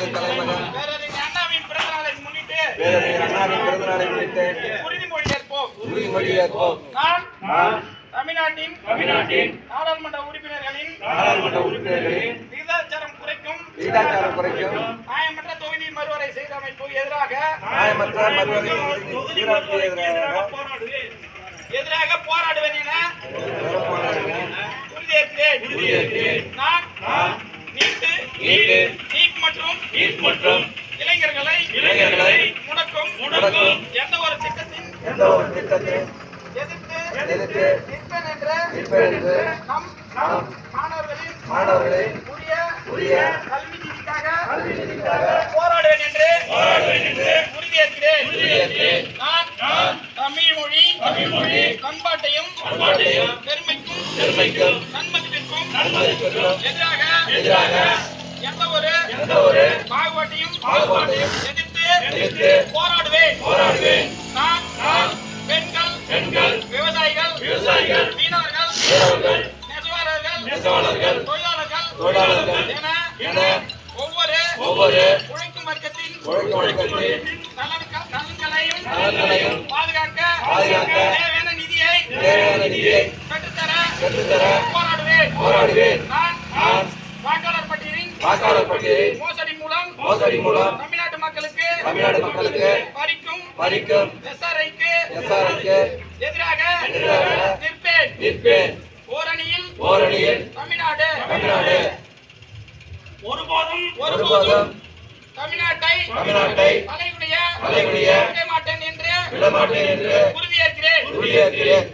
எனது தலைமகன் பேரறிஞர் அண்ணாவின் பிறந்த நாளை முன்னிட்டு பேரறிஞர் அண்ணாவின் பிறந்த நாளை முன்னிட்டு உறுதிமொழி ஏற்போம் உறுதிமொழி ஏற்போம் நான் தமிழ்நாட்டின் தமிழ்நாட்டின் நாடாளுமன்ற உறுப்பினர்களின் நாடாளுமன்ற உறுப்பினர்களின் விகிதாச்சாரம் குறைக்கும். விகிதாச்சாரம் குறைக்கும். நியாயமற்ற தொகுதி மறுவரை செய்தமைப்பு எதிராக நியாயமற்ற மறுவரை எதிராக எதிராக போராடுவேன். என உறுதியேற்கிறேன். நான் நான் நீட்டு நீட்டு, நீட் மற்றும் இளைஞர்களை இளைஞர்களை முடக்கும். முடக்கும். எந்த ஒரு திட்டத்தின் எந்த ஒரு திட்டத்தையும் எதிர்த்து எதிர்த்து நிற்பேன் என்ற நிற்பேன் என்று நம் நாம் மாணவர்களின் மாணவர்களை உரிய உரிய கல்வி நீதிக்காக கல்வி நீதிக்காக போராடுவேன் என்று உறுதியேற்கிறேன். உறுதியேற்கிறேன். நான் தமிழ் மொழி மொழி பண்பாட்டையும் பண்பாட்டையும் பெருமைக்கும் பெருமைக்கும் நன்மதிப்பிற்கும் நன்மதிப்பிற்கும் எதிராக எதிராக எந்த ஒரு எந்த ஒரு பாகுபாட்டையும் பாகுபாட்டையும் எதிர்த்து எதிர்த்து போராடுவேன் போராடுவேன். நான் நான் பெண்கள் பெண்கள் விவசாயிகள் விவசாயிகள் மீனவர்கள் மீனவர்கள் நெசவாளர்கள் நெசவாளர்கள் தொழிலாளர்கள் தொழிலாளர்கள் என என ஒவ்வொரு ஒவ்வொரு உழைக்கும் வர்க்கத்தின் ஒழுக்கத்தின் நலன்க- நலன்களையும் நலன்களையும் பாதுகாக்க பாதுகாக்க தேவையான நிதியை தேவையான நிதியை பெற்றுத்தர பெற்றுத்தர போராடுவேன் போராடுவேன். நான் வாக்காளர் மோசடி மூலம் மோசடி மூலம் தமிழ்நாட்டு மக்களுக்கு தமிழ்நாடு மக்களுக்கு பறிக்கும் பறிக்கும் எஸ்ஆர்ஐக்கு எஸ்ஆருக்கு எதிராக எதிராக நிற்பேன். நிற்பேன். ஓரணியில் ஓரணியில் தமிழ்நாடு. தமிழ்நாடு. ஒருபோதும் ஒருபோதும் தமிழ்நாட்டை தமிழ்நாட்டை தலைகுடைய தலைகுனிய விட மாட்டேன் என்று விடமாட்டேன் என்று உறுதியேற்கிறேன். உறுதியேற்கிறேன்.